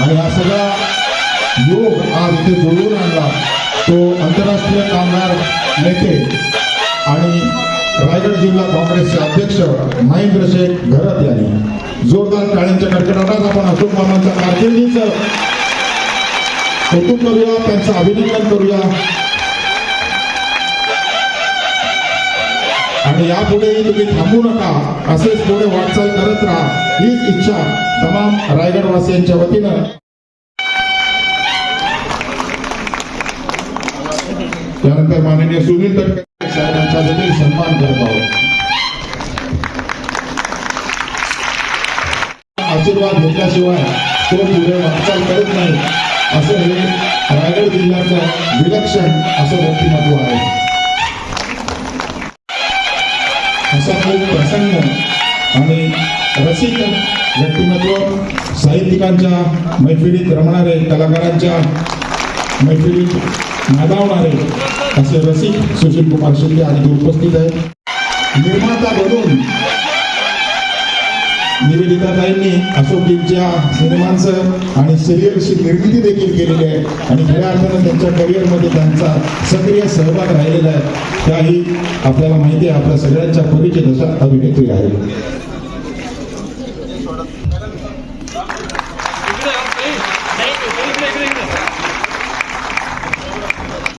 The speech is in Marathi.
आणि हा सगळा योग आज इथे जुळवून आणला. तो आंतरराष्ट्रीय कामगार नेते आणि रायगड जिल्हा काँग्रेसचे अध्यक्ष महेंद्र शेख घरत यांनी. जोरदार टाळ्यांच्या कडकडाटात आपण अशोक मामांच्या कारकिर्दीचं कौतुक करूया त्यांचं अभिनंदन करूया. आणि यापुढेही तुम्ही थांबू नका असेच पुढे वाटचाल करत राहा हीच इच्छा तमाम रायगडवासियांच्या वतीनं. त्यानंतर माननीय सुनील तटकरे साहेबांचा देखील सन्मान करत आहोत. आशीर्वाद घेतल्याशिवाय तो पुढे वाटचाल करत नाही असं हे रायगड जिल्ह्याचं विलक्षण असं व्यक्तिमत्व आहे. असा खूप प्रसन्न आणि रसिक व्यक्तिमत्व साहित्यिकांच्या मैफिलीत रमणारे कलाकारांच्या मैफिलीत नादावणारे असे रसिक सुशील कुमार शिंदे आणि उपस्थित आहेत. निर्माता बनून निवेदिताताईंनी अशोकजींच्या सिनेमांचं आणि सिरियलची निर्मिती देखील केलेली आहे. आणि खऱ्या अर्थानं त्यांच्या करिअरमध्ये त्यांचा सक्रिय सहभाग राहिलेला आहे. त्याही आपल्याला माहिती आहे आपल्या सगळ्यांच्या परिचित अशा अभिनेत्री आहे Thank you.